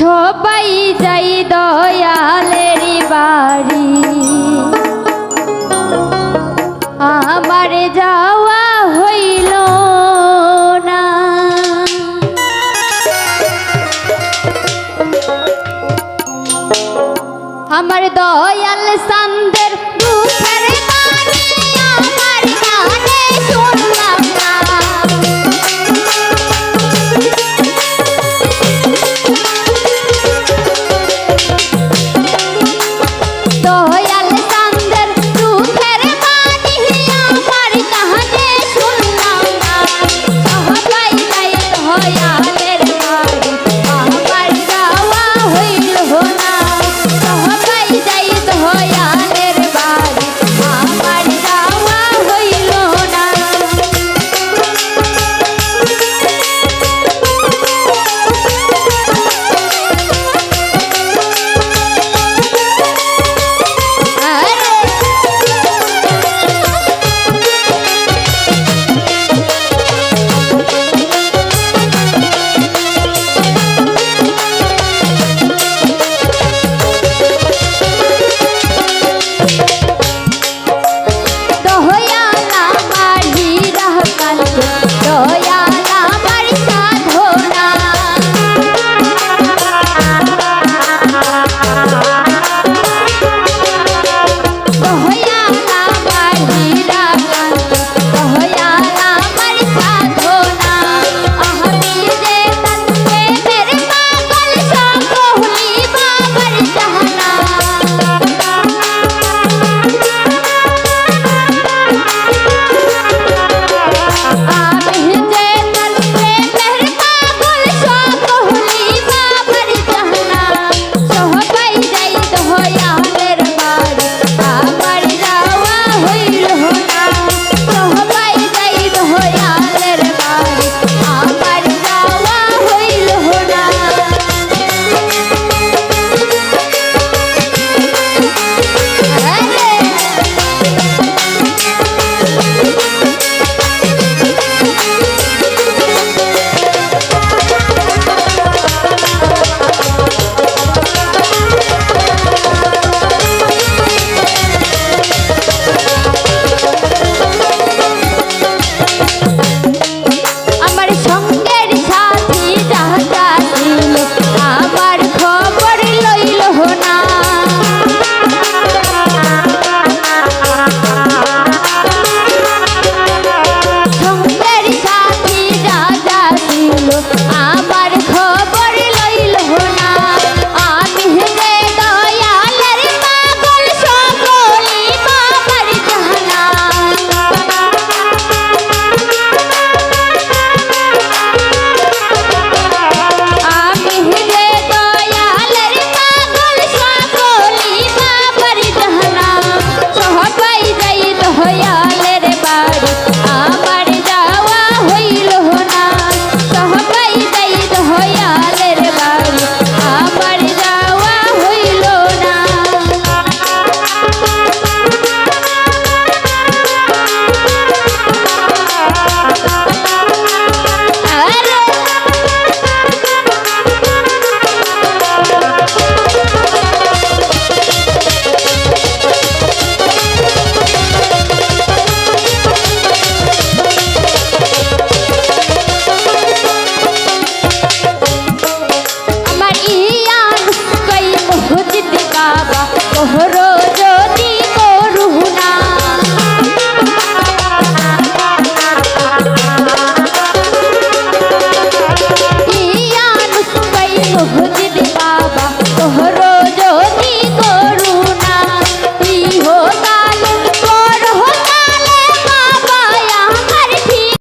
সবাই যাই দয়ালের বাড়ি। আমার যাওয়া হইল না। আমার দয়াল